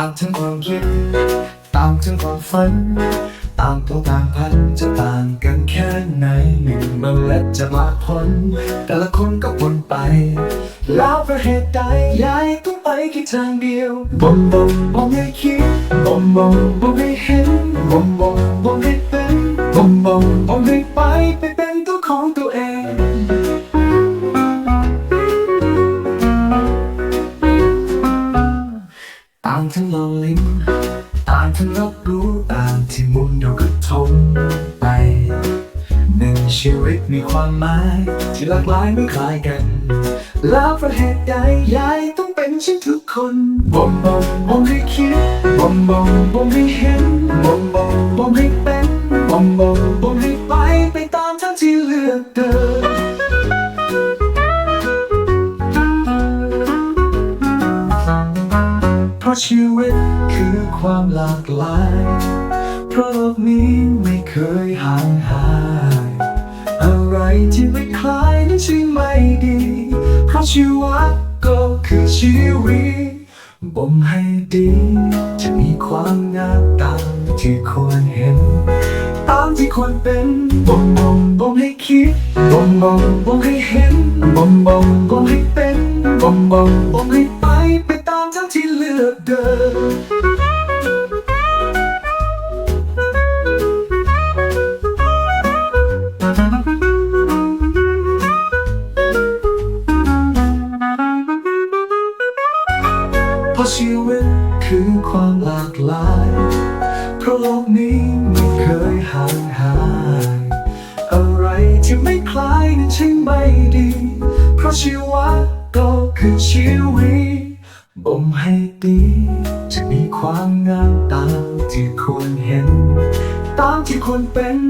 ตางถึงความคิด ต่างถึงความฝัน ต่างตัวต่างพันจะต่างกันแค่ไหนหนึ่งเมล็ดจะมาผลแต่ละคนก็วนไป แล้วประเหตุใดยายต้องไปแค่ทางเดียวบ่มบ่มบ่มให้คิดบ่มบ่มบ่มให้เห็นบ่มบ่มบ่ม ทั้งลองลิ้นต่างทั้งรับรู้ต่างที่มุนเดียวก็ทนไป หนึ่งชีวิตมีความหมาย ที่หลากหลายไม่คล้ายกัน แล้วประเหตุใดยายต้องเป็นเช่นทุกคนบ่มบ่มบ่มให้คิดบ่มบ่มบ่มให้เห็นบ่มบ่มบ่มให้เป็นบ่มบ่มบ่มให้ไปไปตามทางที่เลือกเดิน ชีวิตคือความหลากหลาย เพราะโลกนี้ไม่เคยห่างหาย อะไรที่ไม่คล้ายนั้นใช่ไม่ดี เพราะชีวิตก็คือชีวิตบ่มให้ดีจะมีความงามตามที่ควรเห็น ตามที่ควรเป็นบ่มบ่มบ่มให้คิดบ่มบ่มบ่มให้เห็นบ่มบ่มบ่มให้เป็นบ่มบ่มบ่มให้ไป ลือกเดิน เพราะชีวิตคือความหลากหลาย เพราะโลกนี้ไม่เคยห่างหาย อะไรที่ไม่คล้ายนั้นใช่ไม่ดี เพราะชีวิตก็คือชีวิต มให้ดี จะมีความงามตามที่ควรเห็น ตามที่ควรเป็น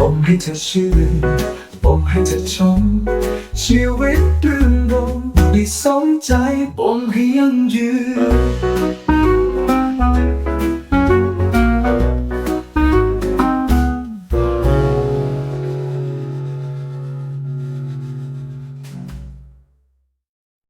อมให้เธอชื่นบ่มให้เธอชม ชีวิตรื่นรมได้สมใจอมให้ยั่งยืน